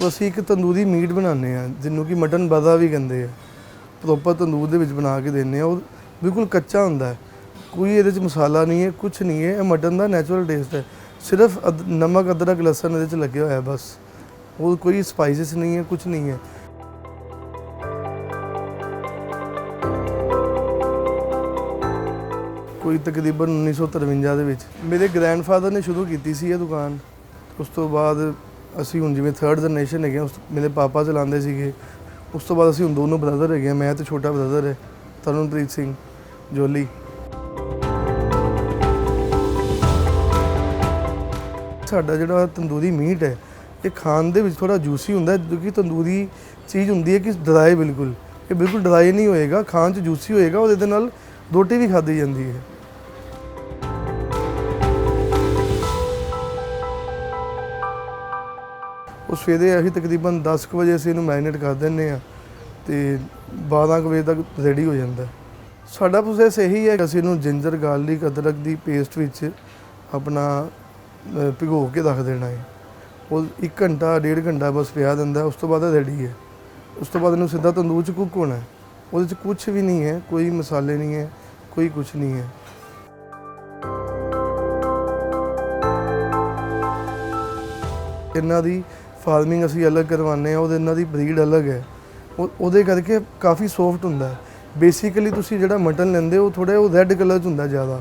ਤੋਂ ਅਸੀਂ ਇੱਕ ਤੰਦੂਰੀ ਮੀਟ ਬਣਾਉਂਦੇ ਆ ਜਿਹਨੂੰ ਕਿ ਮਟਨ ਬਦਾ ਵੀ ਕਹਿੰਦੇ ਆ। ਪ੍ਰੋਪਰ ਤੰਦੂਰ ਦੇ ਵਿੱਚ ਬਣਾ ਕੇ ਦਿੰਦੇ ਆ ਉਹ ਬਿਲਕੁਲ ਕੱਚਾ ਹੁੰਦਾ ਹੈ। ਕੋਈ ਇਹਦੇ ਚ ਮਸਾਲਾ ਨਹੀਂ ਹੈ ਕੁਝ ਨਹੀਂ ਹੈ, ਇਹ ਮਟਨ ਦਾ ਨੈਚੁਰਲ ਟੇਸਟ ਹੈ। ਸਿਰਫ ਅਦ- ਨਮਕ, ਅਦਰਕ, ਲਸਣ ਇਹਦੇ ਚ ਲੱਗਿਆ ਹੋਇਆ ਬਸ। ਉਹ ਕੋਈ ਸਪਾਈਸਿਸ ਨਹੀਂ ਹੈ ਕੁਝ ਨਹੀਂ ਹੈ। ਕੋਈ ਤਕਰੀਬਨ 1953 ਦੇ ਵਿੱਚ ਮੇਰੇ ਗ੍ਰੈਂਡਫਾਦਰ ਨੇ ਸ਼ੁਰੂ ਕੀਤੀ ਸੀ ਇਹ ਦੁਕਾਨ। ਉਸ ਤੋਂ ਬਾਅਦ ਅਸੀਂ ਹੁਣ ਜਿਵੇਂ ਥਰਡ ਜਨਰੇਸ਼ਨ ਹੈਗੇ ਹਾਂ, ਉਸ ਮੇਰੇ ਪਾਪਾ ਚਲਾਉਂਦੇ ਸੀਗੇ। ਉਸ ਤੋਂ ਬਾਅਦ ਅਸੀਂ ਹੁਣ ਦੋਨੋਂ ਬ੍ਰਦਰ ਹੈਗੇ ਹਾਂ, ਮੈਂ ਤੇ ਛੋਟਾ ਬ੍ਰਦਰ ਹੈ ਤਰਨਪ੍ਰੀਤ ਸਿੰਘ ਜੋਲੀ। ਸਾਡਾ ਜਿਹੜਾ ਤੰਦੂਰੀ ਮੀਟ ਹੈ ਇਹ ਖਾਣ ਦੇ ਵਿੱਚ ਥੋੜਾ ਜੂਸੀ ਹੁੰਦਾ ਹੈ ਕਿਉਂਕਿ ਤੰਦੂਰੀ ਚੀਜ਼ ਹੁੰਦੀ ਹੈ ਕਿ ਡਰਾਏ ਬਿਲਕੁਲ। ਇਹ ਬਿਲਕੁਲ ਡਰਾਏ ਨਹੀਂ ਹੋਏਗਾ ਖਾਣ 'ਚ ਜੂਸੀ ਹੋਏਗਾ ਉਹਦੇ ਦੇ ਨਾਲ ਰੋਟੀ ਵੀ ਖਾਧੀ ਜਾਂਦੀ ਹੈ। ਉਹ ਸਵੇਰੇ ਅਸੀਂ ਤਕਰੀਬਨ 10 ਕੁ ਵਜੇ ਅਸੀਂ ਇਹਨੂੰ ਮੈਰੀਨੇਟ ਕਰ ਦਿੰਨੇ ਆ ਤੇ 12 ਕੁ ਵਜੇ ਤੱਕ ਰੈਡੀ ਹੋ ਜਾਂਦਾ ਸਾਡਾ ਪ੍ਰੋਸੈਸ ਇਹੀ ਹੈ ਕਿ ਅਸੀਂ ਇਹਨੂੰ ਜਿੰਜਰ ਗਾਰਲਿਕ ਅਦਰਕ ਦੀ ਪੇਸਟ ਵਿੱਚ ਆਪਣਾ ਭਿਗੋ ਕੇ ਰੱਖ ਦੇਣਾ ਹੈ। ਉਹ 1 ਘੰਟਾ, ਡੇਢ ਘੰਟਾ ਬਸ ਪਿਆ ਦਿੰਦਾ ਉਸ ਤੋਂ ਬਾਅਦ ਰੈਡੀ ਹੈ। ਉਸ ਤੋਂ ਬਾਅਦ ਇਹਨੂੰ ਸਿੱਧਾ ਤੰਦੂਰ 'ਚ ਕੁੱਕ ਹੋਣਾ ਹੈ। ਉਹਦੇ 'ਚ ਕੁਝ ਵੀ ਨਹੀਂ ਹੈ, ਕੋਈ ਮਸਾਲੇ ਨਹੀਂ ਹੈ, ਕੋਈ ਕੁਝ ਨਹੀਂ ਹੈ। ਇਹਨਾਂ ਦੀ ਫਾਰਮਿੰਗ ਅਸੀਂ ਅਲੱਗ ਕਰਵਾਉਂਦੇ ਆ ਉਹਦੇ ਇਹਨਾਂ ਦੀ ਬਰੀਡ ਅਲੱਗ ਹੈ। ਉਹ, ਉਹਦੇ ਕਰਕੇ ਕਾਫੀ ਸੌਫਟ ਹੁੰਦਾ ਹੈ। ਬੇਸਿਕਲੀ ਤੁਸੀਂ ਜਿਹੜਾ ਮਟਨ ਲੈਂਦੇ ਹੋ ਥੋੜਾ ਉਹ ਰੈੱਡ ਕਲਰ 'ਚ ਹੁੰਦਾ ਜ਼ਿਆਦਾ।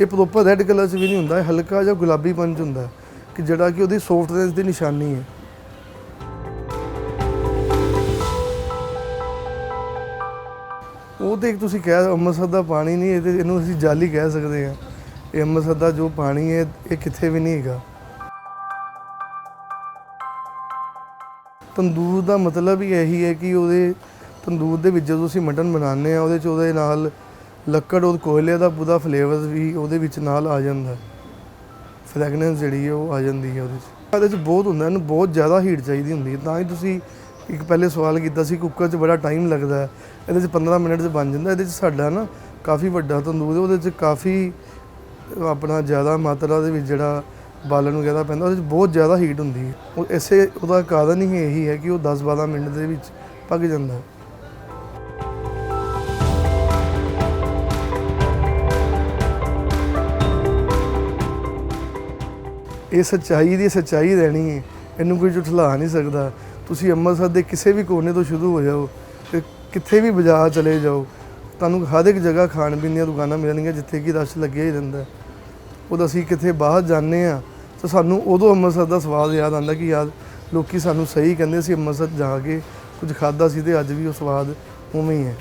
ਇਹ ਪ੍ਰੋਪਰ ਰੈੱਡ ਕਲਰ 'ਚ ਵੀ ਨਹੀਂ ਹੁੰਦਾ, ਇਹ ਹਲਕਾ ਜਿਹਾ ਗੁਲਾਬੀ ਪੰਚ ਹੁੰਦਾ ਕਿ ਜਿਹੜਾ ਕਿ ਉਹਦੀ ਸੌਫਟਨੈਸ ਦੀ ਨਿਸ਼ਾਨੀ ਹੈ। ਉਹ ਤੇ ਇੱਕ ਤੁਸੀਂ ਕਹਿ, ਅੰਮ੍ਰਿਤਸਰ ਦਾ ਪਾਣੀ ਨਹੀਂ, ਇਹ ਤੇ ਇਹਨੂੰ ਅਸੀਂ ਜਲ ਕਹਿ ਸਕਦੇ ਹਾਂ। ਇਹ ਅੰਮ੍ਰਿਤਸਰ ਦਾ ਜੋ ਪਾਣੀ ਹੈ, ਇਹ ਕਿੱਥੇ ਵੀ ਨਹੀਂ ਹੈਗਾ। ਤੰਦੂਰ ਦਾ ਮਤਲਬ ਹੀ ਇਹੀ ਹੈ ਕਿ ਉਹਦੇ ਤੰਦੂਰ ਦੇ ਵਿੱਚ ਜਦੋਂ ਅਸੀਂ ਮਟਨ ਬਣਾਉਂਦੇ ਆ ਉਹਦੇ ਚ ਉਹਦੇ ਨਾਲ ਲੱਕੜ ਔਰ ਕੋਇਲੇ ਦਾ ਪੂਰਾ ਫਲੇਵਰ ਵੀ ਉਹਦੇ ਵਿੱਚ ਨਾਲ ਆ ਜਾਂਦਾ। ਫ੍ਰੈਗਨੈਂਸ ਜਿਹੜੀ ਹੈ ਉਹ ਆ ਜਾਂਦੀ ਹੈ ਉਹਦੇ ਚ। ਇਹਦੇ ਚ ਬਹੁਤ ਹੁੰਦਾ, ਇਹਨੂੰ ਬਹੁਤ ਜ਼ਿਆਦਾ ਹੀਟ ਚਾਹੀਦੀ ਹੁੰਦੀ ਹੈ। ਤਾਂ ਹੀ ਤੁਸੀਂ ਇੱਕ ਪਹਿਲੇ ਸਵਾਲ ਕੀਤਾ ਸੀ, ਕੁੱਕਰ 'ਚ ਬੜਾ ਟਾਈਮ ਲੱਗਦਾ ਹੈ। ਇਹਦੇ ਚ 15 ਮਿੰਟ 'ਚ ਬਣ ਜਾਂਦਾ, ਇਹਦੇ ਚ ਸਾਡਾ ਨਾ ਕਾਫੀ ਵੱਡਾ ਤੰਦੂਰ ਹੈ, ਉਹਦੇ ਚ ਕਾਫੀ ਆਪਣਾ ਜ਼ਿਆਦਾ ਮਾਤਰਾ ਦੇ ਵਿੱਚ ਜਿਹੜਾ ਬਾਲਣ ਵਗੈਰਾ ਪੈਂਦਾ, ਉਹਦੇ 'ਚ ਬਹੁਤ ਜ਼ਿਆਦਾ ਹੀਟ ਹੁੰਦੀ ਹੈ। ਉਹ ਇਸੇ, ਉਹਦਾ ਕਾਰਨ ਹੀ ਇਹੀ ਹੈ ਕਿ ਉਹ 10-12 ਮਿੰਟ ਦੇ ਵਿੱਚ ਪੱਕ ਜਾਂਦਾ ਹੈ। ਇਹ ਸੱਚਾਈ ਦੀ ਸੱਚਾਈ ਰਹਿਣੀ ਹੈ। ਇਹਨੂੰ ਕੋਈ ਝੁਠਲਾ ਨਹੀਂ ਸਕਦਾ। ਤੁਸੀਂ ਅੰਮ੍ਰਿਤਸਰ ਦੇ ਕਿਸੇ ਵੀ ਕੋਨੇ ਤੋਂ ਸ਼ੁਰੂ ਹੋ ਜਾਓ ਤੇ ਕਿੱਥੇ ਵੀ ਬਾਜ਼ਾਰ ਚਲੇ ਜਾਓ, ਤੁਹਾਨੂੰ ਹਰ ਇੱਕ ਜਗ੍ਹਾ ਖਾਣ ਪੀਣ ਦੀਆਂ ਦੁਕਾਨਾਂ ਮਿਲਣਗੀਆਂ ਜਿੱਥੇ ਕਿ ਰਸ਼ ਲੱਗਿਆ ਹੀ ਰਹਿੰਦਾ ਹੈ। ਉਦੋਂ ਅਸੀਂ ਕਿਤੇ ਬਾਹਰ ਜਾਂਦੇ ਆ ਤਾਂ ਸਾਨੂੰ ਉਦੋਂ ਅੰਮ੍ਰਿਤਸਰ ਦਾ ਸਵਾਦ ਯਾਦ ਆਉਂਦਾ ਕਿ ਯਾਰ ਲੋਕੀ ਸਾਨੂੰ ਸਹੀ ਕਹਿੰਦੇ ਸੀ ਅੰਮ੍ਰਿਤਸਰ ਜਾ ਕੇ ਕੁਝ ਖਾਦਾ ਸੀ ਤੇ ਅੱਜ ਵੀ ਉਹ ਸਵਾਦ ਉਵੇਂ ਹੀ ਹੈ।